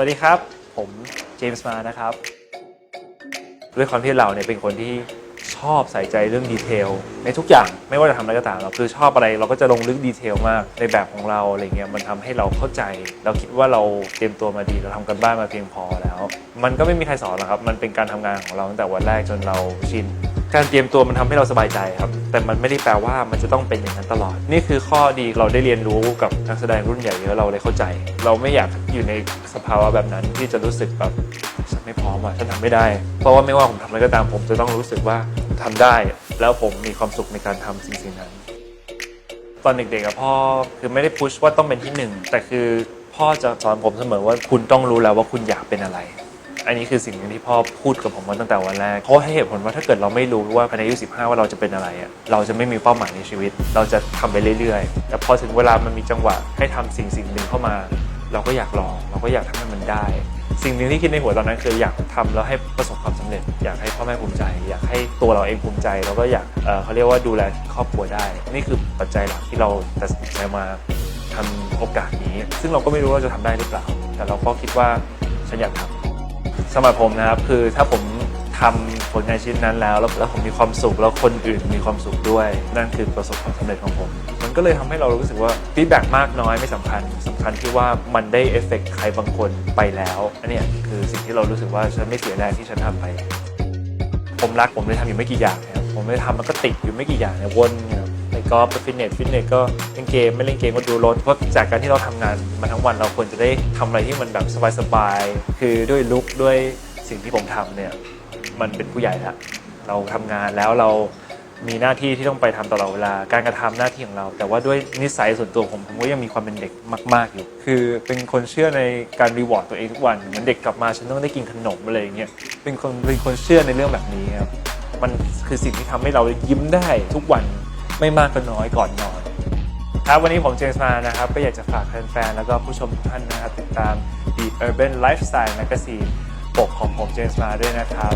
สวัสดีครับ ผมเจมส์มานะครับ ด้วยความที่เราเนี่ยเป็นคนที่ชอบใส่ใจเรื่องดีเทลในทุกอย่างไม่ว่าจะทำอะไรก็ตามเราคือชอบอะไรเราก็จะลงลึกดีเทลมากในแบบของเราอะไรเงี้ยมันทำให้เราเข้าใจ เราคิดว่าเราเตรียมตัวมาดีเราทำกันบ้านมาเพียงพอแล้ว มันก็ไม่มีใครสอนหรอกครับ มันเป็นการทำงานของเราตั้งแต่วันแรกจนเราชิน การเตรียมตัวมันทำให้เราสบายใจครับ แต่มันไม่ได้แปลว่ามันจะต้องเป็นอย่างนั้นตลอด นี่คือข้อดีเราได้เรียนรู้กับนักแสดงรุ่นใหญ่เยอะเราเลยเข้าใจ เราไม่อยากอยู่ในสภาวะแบบนั้นที่จะรู้สึกแบบฉันไม่พร้อมอะฉันทำไม่ได้ เพราะว่าไม่ว่าผมทำอะไรก็ตามผมจะต้องรู้สึกว่าทำได้ แล้วผมมีความสุขในการทำสิ่งสิ่งนั้น ตอนเด็กๆอะพ่อคือไม่ได้พุชว่าต้องเป็นที่หนึ่งแต่คือพ่อจะสอนผมเสมอว่าคุณต้องรู้แล้วว่าคุณอยากเป็นอะไร อันนี้คือสิ่งหนึ่งที่พ่อพูดกับผมมาตั้งแต่วันแรกเขาให้เหตุผลว่าถ้าเกิดเราไม่รู้ว่าภายในอายุ15 ว่าเราจะเป็นอะไรอะเราจะไม่มีเป้าหมายในชีวิต เราจะทำไปเรื่อยๆ แต่พอถึงเวลามันมีจังหวะให้ทำสิ่งสิ่งหนึ่งเข้ามา เราก็อยากลอง เราก็อยากทำให้มันได้ สิ่งหนึ่งที่คิดในหัวตอนนั้นคืออยากทำแล้วให้ประสบความสำเร็จ อยากให้พ่อแม่ภูมิใจ อยากให้ตัวเราเองภูมิใจ แล้วก็อยากเเขาเรียกว่าดูแลครอบครัวได้ นี่คือปัจจัยหลักที่เราตัดสินใจมาทำโอกาสนี้ ซึ่งเราก็ไม่รู้ว่าจะทำได้หรือเปล่า แต่เราก็คิดว่าฉันอยากทำ สำหรับผมนะครับคือถ้าผมทำผลงานชิ้นนั้นแล้ว แล้วผมมีความสุขแล้วคนอื่นมีความสุขด้วย นั่นคือประสบความสำเร็จของผม มันก็เลยทำให้เรารู้สึกว่าฟีดแบ็มากน้อยไม่สำคัญสำคัญที่ว่ามันได้เอฟเฟกใครบางคนไปแล้วอันนี้คือสิ่งที่เรารู้สึกว่าฉันไม่เสียแรงที่ฉันทำไป ผมรักผมเลยทำอยู่ไม่กี่อย่างนะครับผมเลยทำมันก็ติดอยู่ไม่กี่อย่างเนี่ยวนเนี่ยใน กอล์ฟไปฟิตเนสฟิตเนสก็เล่นเกมไม่เล่นเกมก็ดูรถเพราะจากการที่เราทำงานมาทั้งวันเราควรจะได้ทำอะไรที่มันแบบสบายๆคือด้วยลุคด้วยสิ่งที่ผมทำเนี่ยมันเป็นผู้ใหญ่ล้วเราทำงานแล้วเรามีหน้าที่ที่ต้องไปทำตลอดเวลา การกระทำหน้าที่ของเรา แต่ว่าด้วยนิสัยส่วนตัวผมผมก็ยังมีความเป็นเด็กมาก ๆ อยู่ คือเป็นคนเชื่อในการรีวอร์ดตัวเองทุกวันเหมือนเด็กกลับมาฉันต้องได้กินขนมอะไรอย่างเงี้ยเป็นคนเป็นคนเชื่อในเรื่องแบบนี้ครับมันคือสิ่งที่ทำให้เรายิ้มได้ทุกวัน ไม่มากก็น้อยก่อนนอน ครับวันนี้ผมเจมส์มานะครับ ก็อยากจะฝากแฟนๆแล้วก็ผู้ชมทุกท่านนะครับ ติดตาม The Urban Lifestyle Magazine ปกของผมเจมส์มาด้วยนะครับ